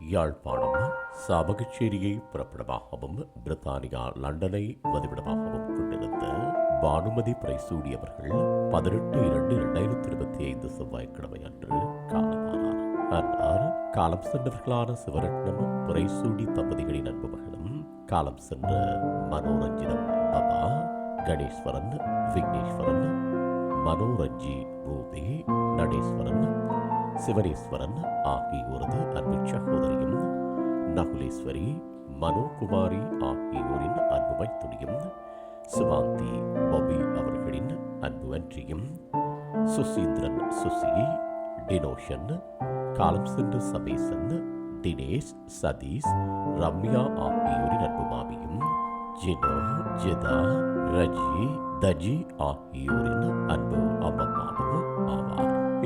யாழ்ப்பாணம் சாவகச்சேரியை புறப்படமாகவும் பிரித்தானியா லண்டனை வதிவிடமாகவும் கொண்டிருந்த பானுமதி பிரைசூடி அவர்கள் பதினெட்டு இரண்டு இரண்டாயிரத்தி இருபத்தி ஐந்து செவ்வாய்க்கிழமை அன்று காலமானார். ஆனால் காலம் சென்றவர்களான சிவரட்னம் பிரைசூடி தம்பதிகளின் அன்பு மகளும் காலம் சென்ற மனோரஞ்சிதம் பபா கணேஸ்வரன் விக்னேஸ்வரன் மனோரஞ்சி ரூபி நடேஸ்வரன் சிவனேஸ்வரன் ஆகியோரது அன்பு சகோதரியும். நகுலேஸ்வரி மனோகுமாரி ஆகியோரின் அன்பு மைத்துனியும் சுவாந்தி பபி அவர்களின் அன்பு அன்றியும் சுசீந்திரன் சுசி டினோஷன் காலம் சென்று சபேசன் தினேஷ் சதீஷ் ரம்யா ஆகியோரின் அன்பு மாமியும் ஜினோ ஜிதா ரஜி தஜி ஆகியோரின் அன்பு அம்மாவும் ஆவார்.